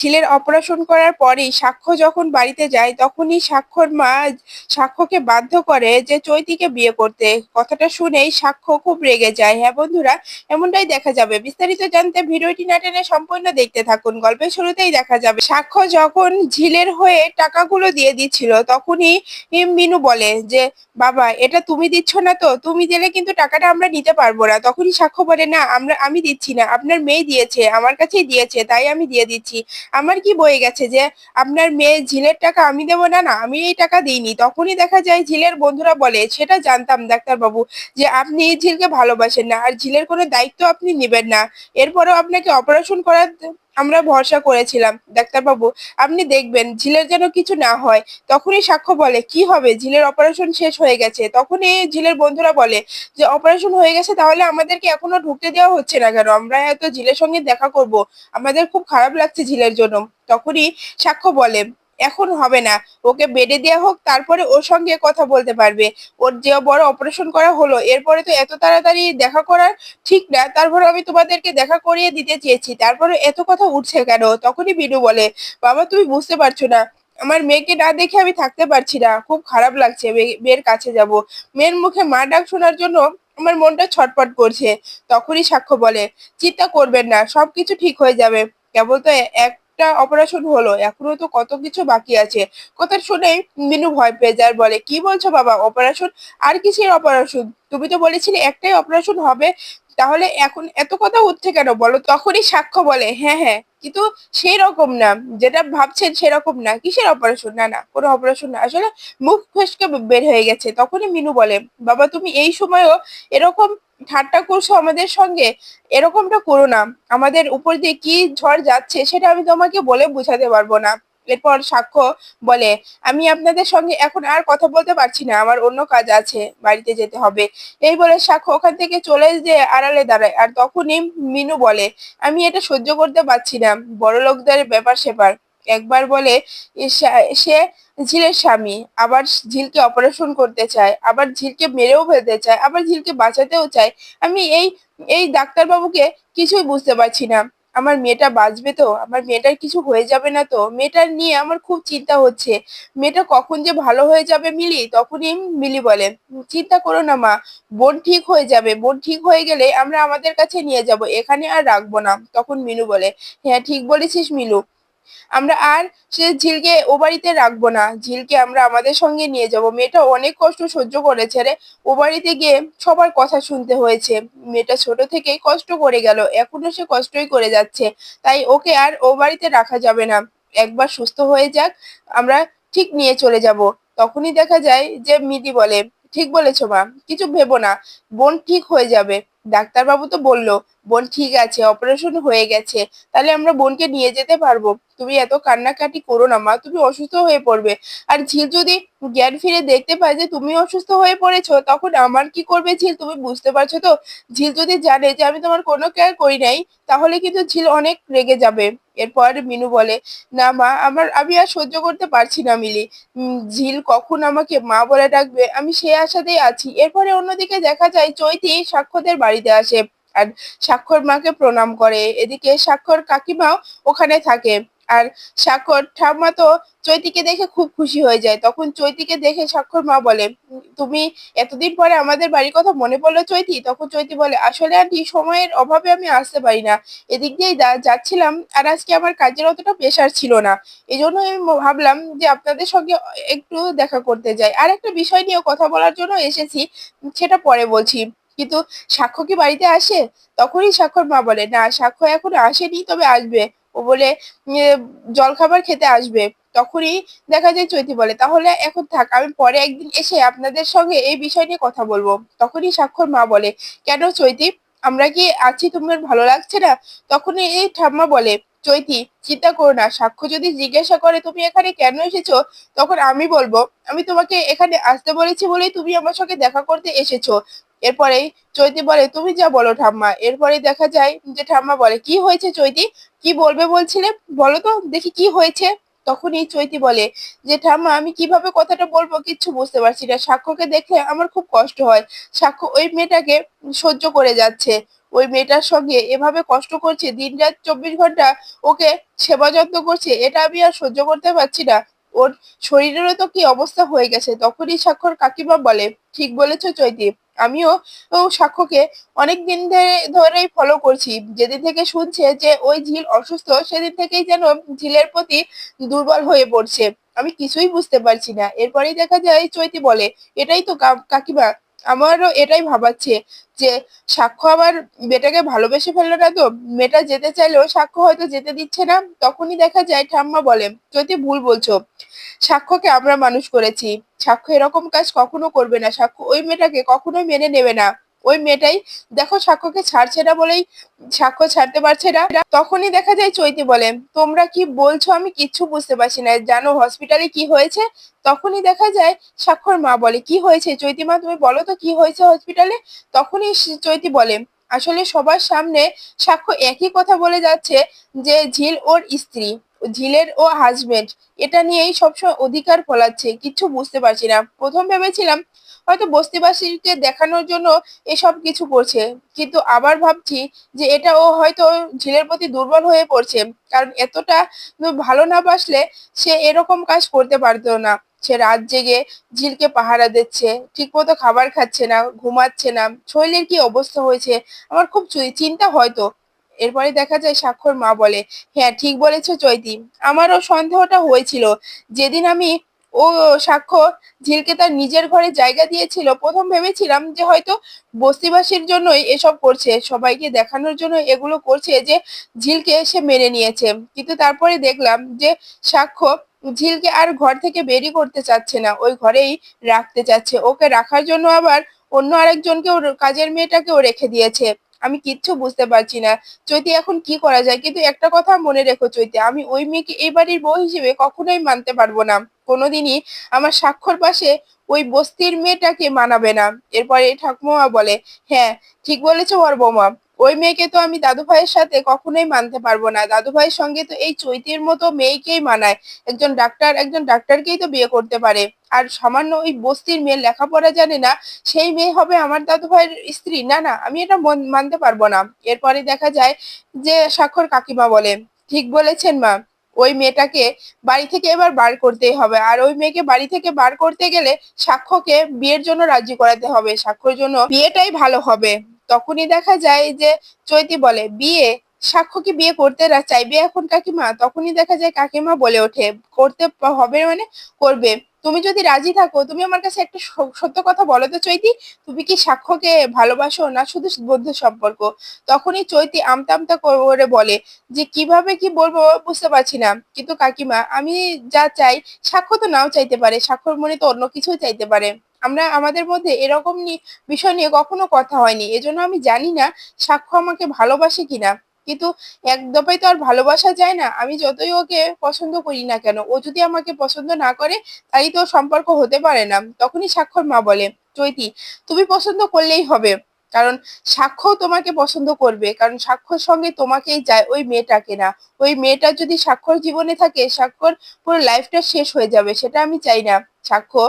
ঝিলের অপারেশন করার পরেই সাক্ষ্য যখন বাড়িতে যায়, তখনই সাক্ষ্যর মা সাক্ষ্যকে বাধ্য করে যে চৈতিকে বিয়ে করতে। কথাটা শুনেই সাক্ষ্য খুব রেগে যায়। হ্যাঁ বন্ধুরা, এমনটাই দেখা যাবে। বিস্তারিত জানতে ভিডিওটি না টেনে সম্পূর্ণ দেখতে থাকুন। গল্পের শুরুতেই দেখা যাবে। সাক্ষ্য যখন ঝিলের হয়ে টাকাগুলো দিয়ে দিচ্ছিল, তখনই মিনু বলে যে বাবা, এটা তুমি দিচ্ছ না তো? তুমি দিলে কিন্তু টাকাটা আমরা নিতে পারব না। তখনই সাক্ষ্য বলে, না, আমরা, আমি দিচ্ছি না। আপনার মেয়ে দিয়েছে, আমার কাছেই দিয়েছে, তাই আমি দিয়ে দিচ্ছি। আমার কি বয়ে গেছে যে, আপনার মেয়ে ঝিলের টাকা আমি দেবো না না, আমি এই টাকা দিইনি। তখনই দেখা যায় ঝিলের বন্ধুরা বলে, সেটা জানতাম ডাক্তারবাবু, যে আপনি এই ঝিলকে ভালোবাসেন না, আর ঝিলের কোনো দায়িত্ব আপনি নেবেন না। এরপরেও আপনাকে অপারেশন করার আমরা ভরসা করেছিলাম। ডাক্তারবাবু, আপনি দেখবেন ঝিলের যেন কিছু না হয়। তখনই সাক্ষ্য বলে, কি হবে? ঝিলের অপারেশন শেষ হয়ে গেছে। তখনই ঝিলের বন্ধুরা বলে, যে অপারেশন হয়ে গেছে তাহলে আমাদেরকে এখনও ঢুকতে দেওয়া হচ্ছে না কেন? আমরা এত ঝিলের সঙ্গে দেখা করব। আমাদের খুব খারাপ লাগছে ঝিলের জন্য। তখনই সাক্ষ্য বলে এখন হবে না। ওকে বেডে দেওয়া হোক, তারপরে ওর সঙ্গে কথা বলতে পারবে। ওর যে বড় অপারেশন করা হলো, এরপরে তো এত তাড়াতাড়ি দেখা করার ঠিক না, তারপরে আমি তোমাদেরকে দেখা করিয়ে দিতে চেয়েছি। তারপরে এত কথা উঠছে কেন? তখনই বিনু বলে, বাবা, তুমি বুঝতে পারছ না। আমার মেয়েকে না দেখে আমি থাকতে পারছি না। খুব খারাপ লাগছে। মেয়ের কাছে যাব। মেয়ের মুখে মা ডাক শোনার জন্য আমার মনটা ছটপট করছে। তখনই সাক্ষ্য বলে, চিন্তা করবেন না, সবকিছু ঠিক হয়ে যাবে। কেবল তো এক একটা অপারেশন হলো, এখনও তো কত কিছু বাকি আছে। কথা শুনে মিনু ভয় পেয়ে যায়, বলে, কি বলছো বাবা অপারেশন আর কিসের অপারেশন তুমি তো বলেছিলে একটাই অপারেশন হবে। তাহলে এখন এত কথা উঠছে কেন? বলো, তখনই সাক্ষ্য বলে হ্যাঁ হ্যাঁ কিন্তু সেই রকম না। যেটা ভাবছেন সেরকম না। কিসের অপারেশন না না, কোনো অপারেশন না। আসলে মুখ ফসকে বের হয়ে গেছে। তখনই মিনু বলে, বাবা, তুমি এই সময়ও এরকম ঠাট্টা করছ আমাদের সঙ্গে? এরকমটা করো না। আমাদের উপর দিয়ে কি ঝড় যাচ্ছে সেটা আমি তোমাকে বলে বোঝাতে পারব না। এরপর সাক্ষ্য বলে, আমি আপনাদের সঙ্গে এখন আর কথা বলতে পারছি না। আমার অন্য কাজ আছে। বাড়িতে যেতে হবে। এই বলে সাক্ষ্য ওখান থেকে চলে যে আড়ালে দাঁড়ায়। আর তখনই মিনু বলে, আমি এটা সহ্য করতে পারছি না। বড় লোকদের ব্যাপার সেপার একবার বলে সে ঝিলের স্বামী। আবার ঝিলকে অপারেশন করতে চায়, আবার ঝিলকে মেরেও ফেলতে চায়, আবার ঝিলকে বাঁচাতেও চায়। আমি এই এই ডাক্তারবাবুকে কিছুই বুঝতে পারছি না। আমার মেয়েটা বাঁচবে তো? আমার মেয়েটার কিছু হয়ে যাবে না তো? মেয়েটার নিয়ে আমার খুব চিন্তা হচ্ছে। মেয়েটা কখন যে ভালো হয়ে যাবে মিলি, তখনই মিলি বলে, চিন্তা করো না মা, বোন ঠিক হয়ে যাবে। বোন ঠিক হয়ে গেলে আমরা আমাদের কাছে নিয়ে যাব। এখানে আর রাখব না। তখন মিনু বলে হ্যাঁ ঠিক বলেছিস মিলু। আমরা আর সে ঝিলকে ও বাড়িতে রাখব না। ঝিলকে আমরা আমাদের সঙ্গে নিয়ে যাব। মেয়েটা অনেক কষ্ট সহ্য করেছে রে। ও বাড়িতে গিয়ে সবার কথা শুনতে হয়েছে। মেয়েটা ছোট থেকেই কষ্ট করে গেল। এখনও সে কষ্টই করে যাচ্ছে। তাই ওকে আর ও বাড়িতে রাখা যাবে না। একবার সুস্থ হয়ে যাক, আমরা ঠিক নিয়ে চলে যাব। তখনই দেখা যায় যে মিদি বলে, ঠিক বলেছ মা, কিছু ভেবো না। বোন ঠিক হয়ে যাবে। ডাক্তারবাবু তো বলল, বোন ঠিক আছে অপারেশন হয়ে গেছে, তাহলে আমরা বোনকে নিয়ে যেতে পারব। তুমি এত কান্নাকাটি করো না মা, তুমি অসুস্থ হয়ে পড়বে। আর ঝিল যদি জ্ঞান ফিরে দেখতে পায় যে তুমি অসুস্থ হয়ে পড়েছো, তখন আমার কি করবে ঝিল? তুমি বুঝতে পারছ তো? ঝিল যদি জানে যে আমি তোমার কোনো কেয়ার করি নাই, তাহলে কিন্তু ঝিল অনেক রেগে যাবে। এরপর মিনু বলে, না মা, আমার, আমি আর সহ্য করতে পারছি না মিলি। ঝিল কখন আমাকে মা বলে ডাকবে, আমি সে আশাতেই আছি। এরপরে অন্যদিকে দেখা যায় চৈতি সাক্ষ্যদের বাড়িতে আসে আর সাক্ষর মাকে প্রণাম করে। এদিকে সাক্ষর কাকিমাও ওখানে থাকে। আর স্বাক্ষর ঠাম্মা তো চৈতিকে দেখে খুব খুশি হয়ে যায়। তখন চৈতিকে দেখে স্বাক্ষর মা বলে, তুমি এতদিন পরে আমাদের বাড়ির কথা মনে পড়ল চৈতি? তখন চৈতি বলে, আসলে আন্টি, সময়ের অভাবে আমি আসতে পারি না। এদিক দিয়েই যাচ্ছিলাম আর আজকে আমার কাজের অতটা প্রেশার ছিল না। এই জন্য আমি ভাবলাম যে আপনাদের সঙ্গে একটু দেখা করতে যাই। আর একটা বিষয় নিয়ে কথা বলার জন্য এসেছি, সেটা পরে বলছি। কিন্তু সাক্ষ্য কি বাড়িতে আসে? তখনই সাক্ষর মা বলে, না সাক্ষ্য এখন আসেনি, তবে আসবে। ও বলে জলখাবার খেতে আসবে। তখনই দেখা যায় চৈতি বলে, তাহলে এখন থাক, আমি পরে একদিন এসে আপনাদের সঙ্গে এই বিষয় নিয়ে কথা বলব। তখনই সাক্ষর মা বলে, কেন চৈতি? আমরা কি আছি তোমার ভালো লাগছে না? তখনই এই ঠাম্মা বলে, চৈতি, চিন্তা করো না সাক্ষ্য যদি জিজ্ঞাসা করে তুমি এখানে কেন এসেছ, তখন আমি বলব, আমি তোমাকে এখানে আসতে বলেছি বলেই তুমি আমার সঙ্গে দেখা করতে এসেছ। এরপরেই চৈতি বলে, তুমি যা বলো ঠাম্মা। এরপরে দেখা যায় যে ঠাম্মা বলে, কি হয়েছে চৈতি? কি বলবে বলছিলে? বলো তো, দেখি কি হয়েছে। তখনই চৈতি বলে যে, ঠাম্মা, আমি কীভাবে কথাটা বলব কিচ্ছু বুঝতে পারছি না। সাক্ষ্যকে দেখলে আমার খুব কষ্ট হয়। সাক্ষ্য ওই মেয়েটাকে সহ্য করে যাচ্ছে। ওই মেয়েটার সঙ্গে এভাবে কষ্ট করছে দিন রাত চব্বিশ ঘণ্টা ওকে সেবা যত্ন করছে, এটা আমি আর সহ্য করতে পারছি না। ওর শরীরেরও তো কি অবস্থা হয়ে গেছে? তখনই স্বাক্ষর কাকিমা বলে, ঠিক বলেছ চৈতি। আমিও সাক্ষ্যকে অনেক দিন ধরে- ধরেই ফলো করছি। যেদিন থেকে শুনছে যে ওই ঝিল অসুস্থ, সেদিন থেকেই যেন ঝিলের প্রতি দুর্বল হয়ে পড়ছে। আমি কিছুই বুঝতে পারছি না। এরপরেই দেখা যায় চৈতি বলে, এটাই তো কাকিমা আমারও এটাই ভাবাচ্ছে যে সাক্ষ্য আবার মেয়েটাকে ভালোবেসে ফেলল না তো? মেয়েটা যেতে চাইলেও সাক্ষ্য হয়তো যেতে দিচ্ছে না। তখনই দেখা যায় ঠাম্মা বলে যদি ভুল বলছো, সাক্ষ্যকে আমরা মানুষ করেছি। সাক্ষ্য এরকম কাজ কখনো করবে না। সাক্ষ্য ওই মেয়েটাকে কখনোই মেনে নেবে না। ওই মেয়েটাই দেখো সাক্ষ্যকে ছাড়ছে না বলেই সাক্ষ্য ছাড়তে পারছে না। তখনই দেখা যায় চৈতি বলে, তোমরা কি বলছো আমি কিচ্ছু বুঝতে পারছি না, জানো হসপিটালে কি হয়েছে? তখনই দেখা যায় সাক্ষর মা বলে, কি হয়েছে? চৈতি মা, তুমি বলো তো কি হয়েছে হসপিটালে তখনই চৈতি বলে, আসলে সবার সামনে সাক্ষ্য একই কথা বলে যাচ্ছে যে ঝিল ওর স্ত্রী, ঝিলের ও হাজবেন্ড এটা নিয়েই সবসময় অধিকার ফলাচ্ছে কিছু বুঝতে পারছি না। প্রথম ভেবেছিলাম হয়তো বস্তিবাসীকে দেখানোর জন্য এসব কিছু করছে। কিন্তু আবার ভাবছি যে এটা ও হয়তো ঝিলের প্রতি দুর্বল হয়ে পড়ছে। কারণ এতটা ভালো না বাসলে সে এরকম কাজ করতে পারতো না। সে রাত জেগে ঝিলকে পাহারা দিচ্ছে ঠিক মতো খাবার খাচ্ছে না, ঘুমাচ্ছে না। শরীরের কি অবস্থা হয়েছে? আমার খুব চিন্তা হয়তো। এরপরে দেখা যায় সাক্ষর মা বলে হ্যাঁ ঠিক বলেছ চৈতি। আমারও সন্দেহটা হয়েছিল। যেদিন আমি ও সাক্ষ্য ঝিলকে তার নিজের ঘরে জায়গা দিয়েছিল। প্রথম ভেবেছিলাম যে হয়তো বস্তিবাসীর জন্যই এসব করছে, সবাইকে দেখানোর জন্য এগুলো করছে যে ঝিলকে সে মেনে নিয়েছে। কিন্তু তারপরে দেখলাম যে সাক্ষ্য ঝিলকে আর ঘর থেকে বেরি করতে চাচ্ছে না, ওই ঘরেই রাখতে চাচ্ছে। ওকে রাখার জন্য আবার অন্য আরেকজনকেও কাজের মেয়েটাকেও রেখে দিয়েছে। আমি কিচ্ছু বুঝতে পারছি না, চৈতি এখন কি করা যায়? কিন্তু একটা কথা মনে রেখো চৈতি, আমি ওই মেয়েকে এই বাড়ির বউ হিসেবে কখনোই মানতে পারব না। কোনোদিনই আমার স্বাক্ষর পাশে ওই বস্তির মেয়েটাকে মানাবে না। এরপরে ঠাকুমা বলে হ্যাঁ ঠিক বলেছ ওর বৌমা। ওই মেয়েকে তো আমি দাদু ভাইয়ের সাথে কখনোই মানতে পারব না। দাদু ভাইয়ের সঙ্গে তো এই চৈতির মতো মেয়েকেই মানায়। একজন ডাক্তার একজন ডাক্তারকেই তো বিয়ে করতে পারে। আর সামান্য ওই বস্তির মেয়ে লেখাপড়া জানে না, সেই মেয়ে হবে আমার দাদু ভাইয়ের স্ত্রী। না না, আমি এটা মন- মানতে পারব না। এরপরে দেখা যায় যে স্বাক্ষর কাকিমা বলে, ঠিক বলেছেন মা। ওই মেয়েটাকে বাড়ি থেকে এবার বার করতেই হবে। আর ওই মেয়েকে বাড়ি থেকে বার করতে গেলে সাক্ষ্যকে বিয়ের জন্য রাজি করাতে হবে। সাক্ষ্যর জন্য বিয়েটাই ভালো হবে। তখনই দেখা যায় যে চৈতি বলে, বিয়ে? সাক্ষ্য কি বিয়ে করতে চাইবে এখন কাকিমা তখনই দেখা যায় কাকিমা বলে ওঠে, করতে হবে মানে করবে। তুমি যদি রাজি থাকো, তুমি আমার কাছে একটা সত্য কথা বলো তো চৈতি। তুমি কি সাক্ষ্যকে ভালোবাসো না শুধু বন্ধু সম্পর্ক? তখনই চৈতি আমতা আমতা করে বলে যে, কীভাবে কি বলব বুঝতে পারছি না। কিন্তু কাকিমা, আমি যা চাই, সাক্ষ্য তো নাও চাইতে পারে। সাক্ষর মনে তো অন্য কিছুই চাইতে পারে। আমরা, আমাদের মধ্যে এরকম বিষয় নিয়ে কখনো কথা হয়নি। এজন্য আমি জানি না সাক্ষ্য আমাকে ভালোবাসে কিনা। কিন্তু এক দফায় তো আর ভালোবাসা যায় না। আমি যতই ওকে পছন্দ করি না কেন, ও যদি আমাকে পছন্দ না করে, তাই তো সম্পর্ক হতে পারে না। তখনই সাক্ষর মা বলে, চৈতি, তুমি পছন্দ করলেই হবে। কারণ সাক্ষ্য তোমাকে পছন্দ করবে। কারণ সাক্ষর সঙ্গে তোমাকেই যায় ওই মেয়েটাকে না ওই মেয়েটা যদি স্বাক্ষর জীবনে থাকে, স্বাক্ষর পুরো লাইফটা শেষ হয়ে যাবে, সেটা আমি চাই না। সাক্ষ্য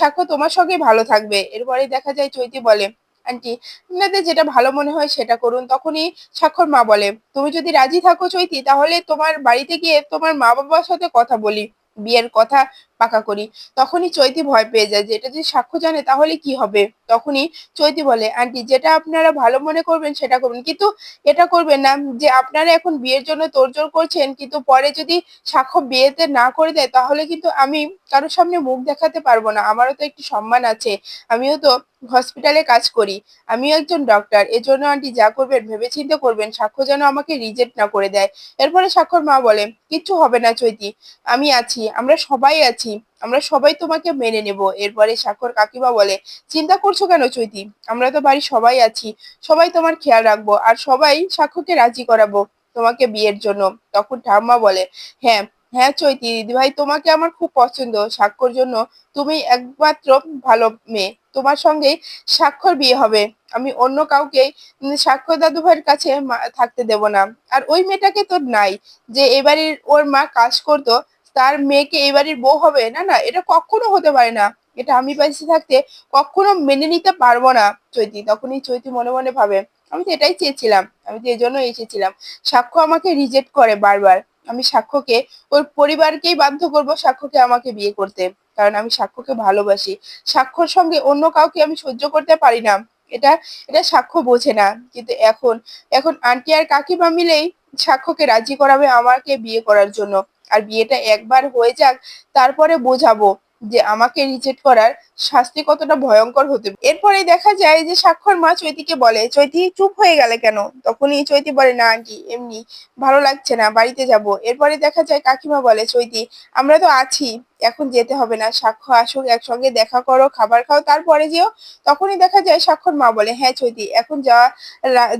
সাক্ষ্য তোমার সঙ্গে ভালো থাকবে। এরপরে দেখা যায় চৈতি বলে আন্টি আপনাদের যেটা ভালো মনে হয় সেটা করুন। তখনই স্বাক্ষর মা বলে, তুমি যদি রাজি থাকো চৈতি, তাহলে তোমার বাড়িতে গিয়ে তোমার মা বাবার সাথে কথা বলি, বিয়ের কথা পাকা করি। তখনই চৈতি ভয় পেয়ে যায় যে, এটা যদি সাক্ষ্য জানে, তাহলে কি হবে? তখনই চৈতি বলে আন্টি যেটা আপনারা ভালো মনে করবেন সেটা করবেন কিন্তু এটা করবেন না, যে আপনারা এখন বিয়ের জন্য তোড়জোড় করছেন, কিন্তু পরে যদি সাক্ষ্য বিয়েতে না করে দেয়, তাহলে কিন্তু আমি কারোর সামনে মুখ দেখাতে পারব না। আমারও তো একটি সম্মান আছে। আমিও তো হসপিটালে কাজ করি। আমিও একজন ডক্টর এজন্য আন্টি যা করবেন, ভেবেচিন্তে করবেন সাক্ষ্য যেন আমাকে রিজেক্ট না করে দেয়। এরপরে সাক্ষর মা বলে, কিচ্ছু হবে না চৈতি, আমি আছি, আমরা সবাই আছি, আমরা সবাই তোমাকে মেনে নেব। এরপরে সাক্ষর কাকিমা বলে, চিন্তা করছ কেন চৈতি? আমরা তো বাড়ির সবাই আছি, সবাই তোমার খেয়াল রাখব, আর সবাই সাক্ষ্যকে রাজি করাবো তোমাকে বিয়ের জন্য। তখন ঠাম্মা বলে হ্যাঁ হ্যাঁ চৈতি দিদিভাই তোমাকে আমার খুব পছন্দ। সাক্ষর জন্য তুমি একমাত্র ভালো মেয়ে। তোমার সঙ্গেই স্বাক্ষর বিয়ে হবে। আমি অন্য কাউকে উম, সাক্ষর দাদু ভাইয়ের কাছে থাকতে দেব না। আর ওই মেয়েটাকে তো নাই যে এবারের ওর মা কাজ করতো তার মেয়েকে এবারের বউ হবে। না না এটা কখনো হতে পারে না। এটা আমি বেঁচে থাকতে কখনো মেনে নিতে পারব না। চৈতি তখনই চৈতি মনে মনে ভাবে আমি তো এটাই চেয়েছিলাম। আমি তো এই জন্য এসেছিলাম। সাক্ষ্য আমাকে রিজেক্ট করে বারবার। আমি সাক্ষ্যকে, ওর পরিবারকেই বাধ্য করব সাক্ষ্যকে আমাকে বিয়ে করতে। কারণ আমি সাক্ষ্যকে ভালোবাসি। সাক্ষ্যর সঙ্গে অন্য কাউকে আমি সহ্য করতে পারি না। এটা এটা সাক্ষ্য বোঝে না। কিন্তু এখন এখন আন্টি আর কাকিমা মিলেই সাক্ষ্যকে রাজি করাবে আমাকে বিয়ে করার জন্য। আর বিয়েটা একবার হয়ে যাক, তারপরে বোঝাবো। যে আমাকে রিজেক্ট করার শাস্তি কতটা ভয়ঙ্কর হতে পারে। এরপরে দেখা যায় যে স্বাক্ষর মা চৈতিকে বলে, চৈতি, চুপ হয়ে গেলে কেন? তখনই চৈতি বলে, না, আন্টি, এমনি ভালো লাগছে না, বাড়িতে যাব। এরপরে দেখা যায় কাকিমা বলে, চৈতি, আমরা তো আছি, এখন যেতে হবে না সাক্ষ্য আসুক একসঙ্গে দেখা করো, খাবার খাও, তারপরে যেও। তখনই দেখা যায় স্বাক্ষর মা বলে হ্যাঁ চৈতি, এখন যাওয়া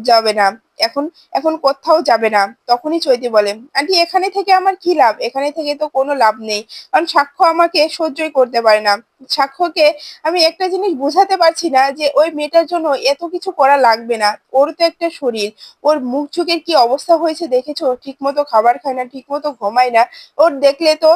যাবে না। এখন এখন কোথাও যাবে না। তখনই চৈতি বলে, আন্টি, এখানে থেকে আমার কি লাভ? এখানে থেকে তো কোনো লাভ নেই। কারণ সাক্ষ্য আমাকে সহ্যই করতে পারে না। সাক্ষ্যকে আমি একটা জিনিস বোঝাতে পারছি না যে, ওই মেয়েটার জন্য এত কিছু করা লাগবে না। ওর তো একটা শরীর। ওর মুখ চোখের কি অবস্থা হয়েছে দেখেছ? ঠিক মতো খাবার খায় না ঠিক মতো ঘুমায় না। ওর দেখলে তো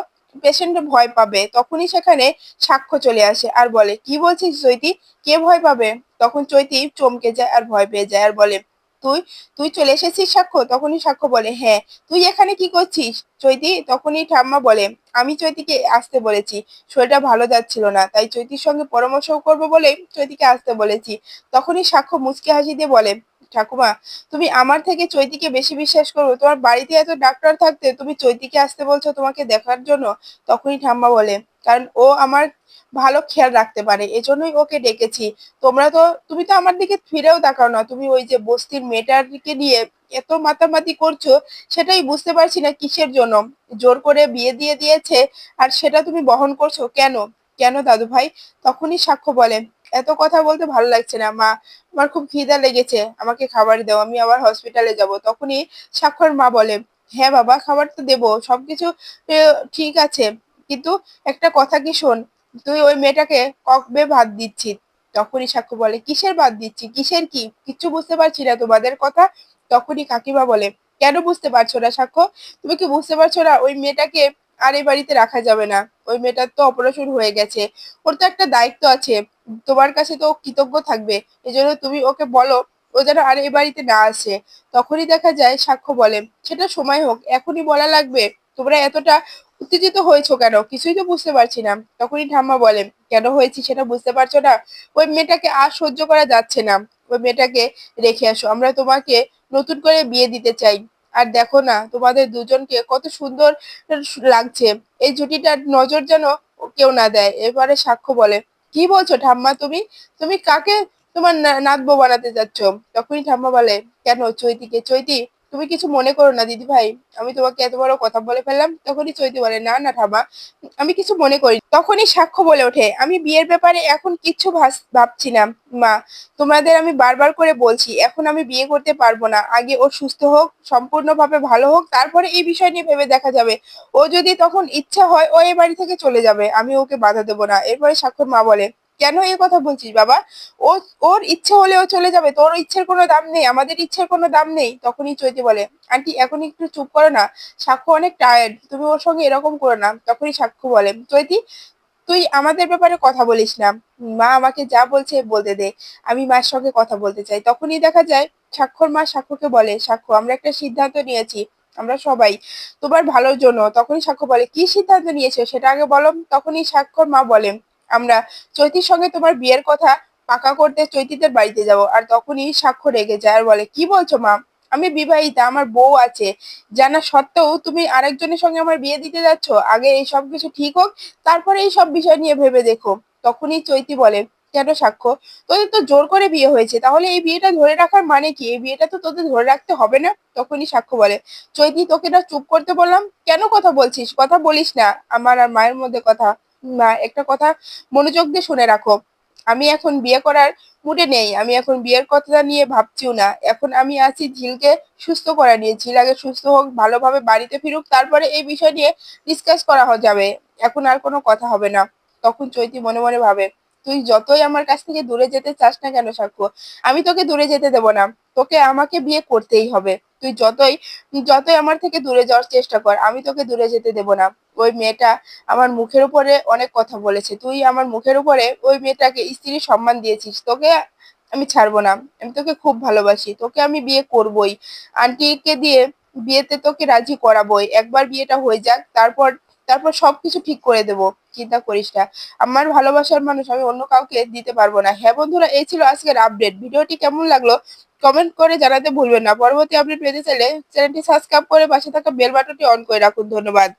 পেশেন্ট ভয় পাবে। তখনই সেখানে সাক্ষ্য চলে আসে আর বলে, কি বলছিস চৈতি? কে ভয় পাবে? তখন চৈতি চমকে যায় আর ভয় পেয়ে যায় আর বলে তুই তুই চলে এসেছিস সাক্ষ্য? তখনই সাক্ষ্য বলে হ্যাঁ। তুই এখানে কি করছিস? চৈতি? তখনই ঠাম্মা বলে, আমি চৈতিকে আসতে বলেছি। শরীরটা ভালো যাচ্ছিল না, তাই চৈতির সঙ্গে পরামর্শ করব বলে চৈতিকে আসতে বলেছি। তখনই সাক্ষ্য মুচকি হাসি দিয়ে বলে, ঠাকুমা, তুমি আমার থেকে চৈতিকে বেশি বিশ্বাস করো। তোমার বাড়িতে এত ডাক্তার থাকতে তুমি চৈতিকে আসতে বলছো তোমাকে দেখার জন্য? তখনই ঠাম্মা বলে কারণ ও আমার ভালো খেয়াল রাখতে পারে, এজন্যই ওকে ডেকেছি। তোমরা তো, তুমি তো আমার দিকে ফিরেও তাকাও না। তুমি ওই যে বস্তির মেয়েটাকে নিয়ে এত মাতামাতি করছ, সেটাই বুঝতে পারছি না কিসের জন্য। জোর করে বিয়ে দিয়ে দিয়েছে আর সেটা তুমি বহন করছ কেন? কেন দাদু ভাই তখনই সাক্ষ্য বলে, এত কথা বলতে ভালো লাগছে না, মা। আমার খুব খিদা লেগেছে, আমাকে খাবার দাও, আমি আবার হসপিটালে যাব। তখনই সাক্ষর মা বলে হ্যাঁ বাবা, খাবার তো দেবো, সবকিছু ঠিক আছে। কিন্তু একটা কথা কি শোন, তুই ওই মেয়েটাকে কবে ভাত দিচ্ছিস? তখনই সাক্ষ্য বলে, কিসের ভাত দিচ্ছি? কিসের কি? কিচ্ছু বুঝতে পারছি না তোমাদের কথা। তখনই কাকিমা বলে, কেন বুঝতে পারছ না সাক্ষ্য? তুমি কি বুঝতে পারছ না ওই মেয়েটাকে আর এই বাড়িতে রাখা যাবে না? ওই মেয়েটার তো অপারেশন হয়ে গেছে। ওর তো একটা দায়িত্ব আছে। তোমার কাছে তো কৃতজ্ঞ থাকবে। এজন্য তুমি ওকে বলো, ও যেন আর এই বাড়িতে না আসে। তখনই দেখা যায় সাক্ষ্য বলে, সেটা সময় হোক, এখনই বলা লাগবে। তোমরা এতটা উত্তেজিত হয়েছো কেন? কিছুই তো বুঝতে পারছি না। তখনই ঠাম্মা বলে কেন হয়েছি সেটা বুঝতে পারছ না? ওই মেয়েটাকে আর সহ্য করা যাচ্ছে না। ওই মেয়েটাকে রেখে আসো। আমরা তোমাকে নতুন করে বিয়ে দিতে চাই। আর দেখো না, তোমাদের দুজনকে কত সুন্দর লাগছে। এই জুটিটার নজর যেন কেউ না দেয়। এবারে সাক্ষ্য বলে, কি বলছো ঠাম্মা তুমি? তুমি কাকে তোমার নাতবো বানাতে যাচ্ছ? তখনই ঠাম্মা বলে, কেন চৈতিকে? চৈতি তুমি কিছু মনে করো না, দিদি ভাই। আমি তোমাকে এত বড় কথা বলে ফেললাম, তখনই চৈতি বলে, না না ঠাবা আমি কিছু মনে করি তখনই সাক্ষ্য বলে ওঠে, আমি বিয়ের ব্যাপারে এখন কিচ্ছু ভাবছি না, মা। তোমাদের আমি বারবার করে বলছি, এখন আমি বিয়ে করতে পারব না। আগে ও সুস্থ হোক, সম্পূর্ণভাবে ভালো হোক, তারপরে এই বিষয় নিয়ে ভেবে দেখা যাবে। ও যদি তখন ইচ্ছা হয়, ও এ বাড়ি থেকে চলে যাবে। আমি ওকে বাধা দেবো না। এরপরে সাক্ষর মা বলে কেন এই কথা বলছিস বাবা? ও, ওর ইচ্ছে হলে ও চলে যাবে, তোর ইচ্ছের কোনো দাম নেই, আমাদের ইচ্ছের কোনো দাম নেই, তখনই চৈতি বলে, আন্টি, এখন একটু চুপ করো না সাক্ষ্য অনেক টায়ার্ড তুমি ওর সঙ্গে এরকম করো না তখনই সাক্ষ্য বলে, চৈতি, তুই আমাদের ব্যাপারে কথা বলিস না, মা আমাকে যা বলছে বলতে দে, আমি মার সঙ্গে কথা বলতে চাই তখনই দেখা যায় স্বাক্ষর মা সাক্ষ্যকে বলে সাক্ষ্য আমরা একটা সিদ্ধান্ত নিয়েছি, আমরা সবাই, তোমার ভালোর জন্য তখনই সাক্ষ্য বলে, কি সিদ্ধান্ত নিয়েছো, সেটা আগে বলো তখনই স্বাক্ষর মা বলে আমরা চৈতির সঙ্গে তোমার বিয়ের কথা পাকা করতে চৈতিদের বাড়িতে যাব, আর তখনই সাক্ষ্য রেগে যায় আর বলে, কি বলছো মা? আমি বিবাহিতা, আমার বউ আছে। জানা সত্ত্বেও তুমি আরেকজনের সঙ্গে আমার বিয়ে দিতে যাচ্ছ? আগে এই সব কিছু ঠিক হোক, তারপরে এই সব বিষয় নিয়ে ভেবে দেখো। তখনই চৈতি বলে, কেন সাক্ষ্য তোদের তো জোর করে বিয়ে হয়েছে। তাহলে এই বিয়েটা ধরে রাখার মানে কি? এই বিয়েটা তো তোদের ধরে রাখতে হবে না? তখনই সাক্ষ্য বলে, চৈতি, তোকে না চুপ করতে বললাম? কেন কথা বলছিস? কথা বলিস না। আমার আর মায়ের মধ্যে কথা একটা কথা মনোযোগ দিয়ে শুনে রাখো। আমি এখন বিয়ে করার মুডে নেই। আমি এখন বিয়ের কথা নিয়ে ভাবছিও না। এখন আমি আছি ঝিলকে সুস্থ করা নিয়ে। ঝিল আগে সুস্থ হোক, ভালোভাবে বাড়িতে ফিরুক, তারপরে এই বিষয় নিয়ে ডিসকাস করা যাবে। এখন আর কোনো কথা হবে না। তখন চৈতি মনে মনে ভাবে, তুই যতই আমার কাছ থেকে দূরে যেতে চাস না কেন সাক্ষ্য? আমি তোকে দূরে যেতে দেব না। তোকে আমাকে বিয়ে করতেই হবে। তুই যতই যতই আমার থেকে দূরে যাওয়ার চেষ্টা কর, আমি তোকে দূরে যেতে দেব না। ওই মেয়েটা আমার মুখের উপরে অনেক কথা বলেছে। তুই আমার মুখের উপরে ওই মেয়েটাকে স্ত্রীর সম্মান দিয়েছিস। তোকে আমি ছাড়বো না। আমি তোকে খুব ভালোবাসি। তোকে আমি বিয়ে করবই। আন্টিকে দিয়ে বিয়েতে তোকে রাজি করাবোই। একবার বিয়েটা হয়ে যাক, তারপর তারপর সবকিছু ঠিক করে দেব। চিন্তা করিস না। আমার ভালোবাসার মানুষ আমি অন্য কাউকে দিতে পারব না। হ্যাঁ বন্ধুরা, এই ছিল আজকের আপডেট ভিডিওটি কেমন লাগল কমেন্ট করে জানাতে ভুলবেন না। পরবর্তী আপডেট পেতে চাইলে চ্যানেলটি সাবস্ক্রাইব করে পাশে থাকা বেল বাটনটি অন করে রাখুন। ধন্যবাদ।